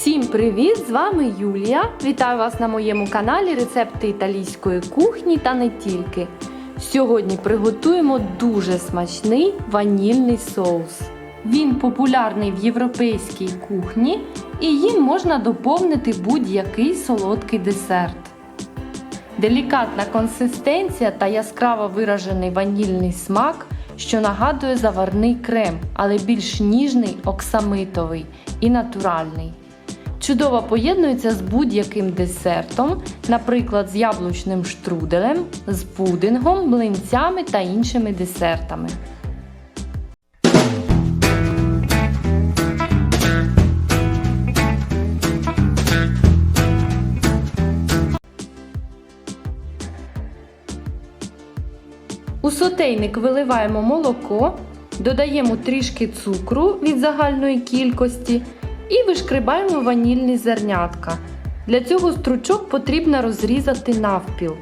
Всім привіт! З вами Юлія. Вітаю вас на моєму каналі Рецепти італійської кухні та не тільки. Сьогодні приготуємо дуже смачний ванільний соус. Він популярний в європейській кухні і їм можна доповнити будь-який солодкий десерт. Делікатна консистенція та яскраво виражений ванільний смак, що нагадує заварний крем, але більш ніжний, оксамитовий і натуральний. Чудово поєднується з будь-яким десертом, наприклад, з яблучним штруделем, з пудингом, млинцями та іншими десертами. У сотейник виливаємо молоко, додаємо трішки цукру від загальної кількості і вишкрибаємо ванільні зернятка. Для цього стручок потрібно розрізати навпіл.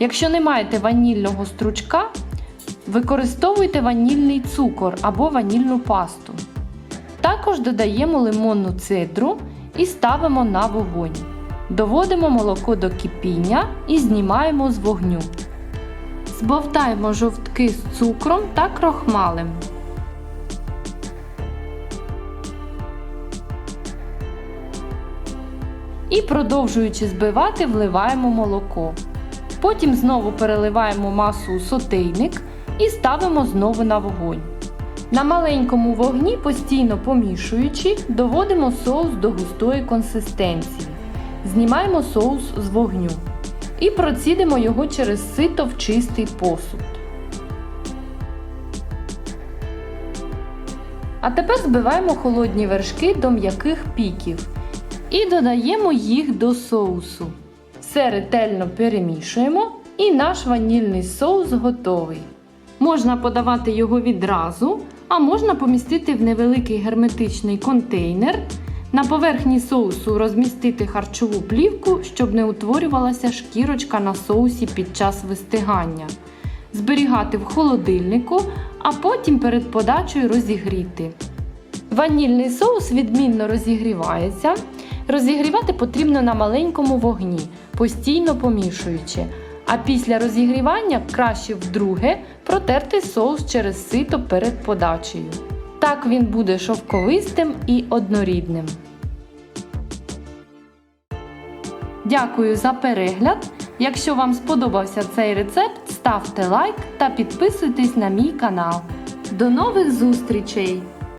Якщо не маєте ванільного стручка, використовуйте ванільний цукор або ванільну пасту. Також додаємо лимонну цедру і ставимо на вогонь. Доводимо молоко до кипіння і знімаємо з вогню. Збовтаємо жовтки з цукром та крохмалем. І продовжуючи збивати, вливаємо молоко. Потім знову переливаємо масу у сотейник і ставимо знову на вогонь. На маленькому вогні, постійно помішуючи, доводимо соус до густої консистенції. Знімаємо соус з вогню і процідимо його через сито в чистий посуд. А тепер збиваємо холодні вершки до м'яких піків і додаємо їх до соусу. Все ретельно перемішуємо і наш ванільний соус готовий. Можна подавати його відразу, а можна помістити в невеликий герметичний контейнер. На поверхні соусу розмістити харчову плівку, щоб не утворювалася шкірочка на соусі під час вистигання. Зберігати в холодильнику, а потім перед подачею розігріти. Ванільний соус відмінно розігрівається. Розігрівати потрібно на маленькому вогні, постійно помішуючи. А після розігрівання краще вдруге протерти соус через сито перед подачею. Так він буде шовковистим і однорідним. Дякую за перегляд! Якщо вам сподобався цей рецепт, ставте лайк та підписуйтесь на мій канал. До нових зустрічей!